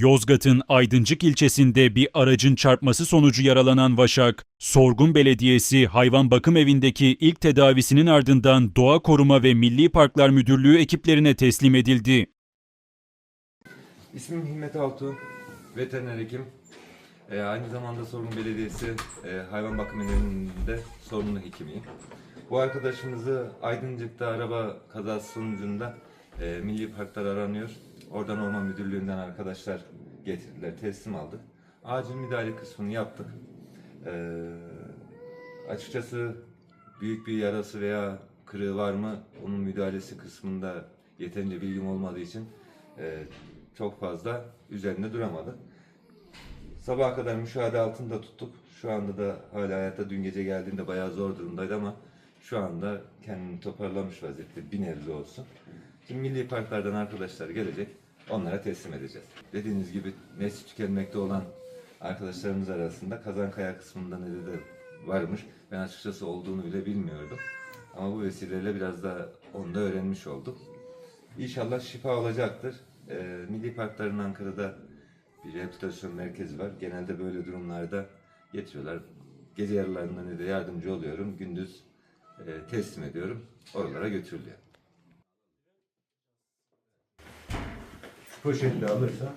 Yozgat'ın Aydıncık ilçesinde bir aracın çarpması sonucu yaralanan Vaşak, Sorgun Belediyesi Hayvan Bakım Evi'ndeki ilk tedavisinin ardından Doğa Koruma ve Milli Parklar Müdürlüğü ekiplerine teslim edildi. İsmim Himmet Altuğ, veteriner hekim. Ee, aynı zamanda Sorgun Belediyesi e, hayvan bakım evinde sorumlu hekimiyim. Bu arkadaşımızı Aydıncık'ta araba kazası sonucunda e, Milli Parklar aranıyor. Oradan Orman Müdürlüğü'nden arkadaşlar getirdiler, teslim aldık. Acil müdahale kısmını yaptık. Ee, açıkçası büyük bir yarası veya kırığı var mı onun müdahalesi kısmında yeterince bilgim olmadığı için e, çok fazla üzerinde duramadık. Sabaha kadar müşahede altında tuttuk. Şu anda da hala hayatta dün gece geldiğinde bayağı zor durumdaydı ama şu anda kendini toparlamış vaziyette bir nebze olsun. Şimdi milli parklardan arkadaşlar gelecek. Onlara teslim edeceğiz. Dediğiniz gibi nesli tükenmekte olan arkadaşlarımız arasında Kazankaya kısmında ne de varmış. Ben açıkçası olduğunu bile bilmiyordum. Ama bu vesileyle biraz da onu da öğrenmiş olduk. İnşallah şifa olacaktır. Ee, Milli Parkların Ankara'da bir rehabilitasyon merkezi var. Genelde böyle durumlarda getiriyorlar. Gece yarılarında ne de yardımcı oluyorum. Gündüz e, teslim ediyorum. Oralara götürülüyor. poşetle alırsa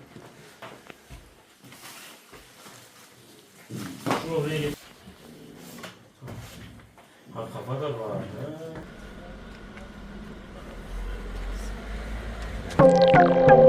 şu oraya geç. Ha kafa da var. He.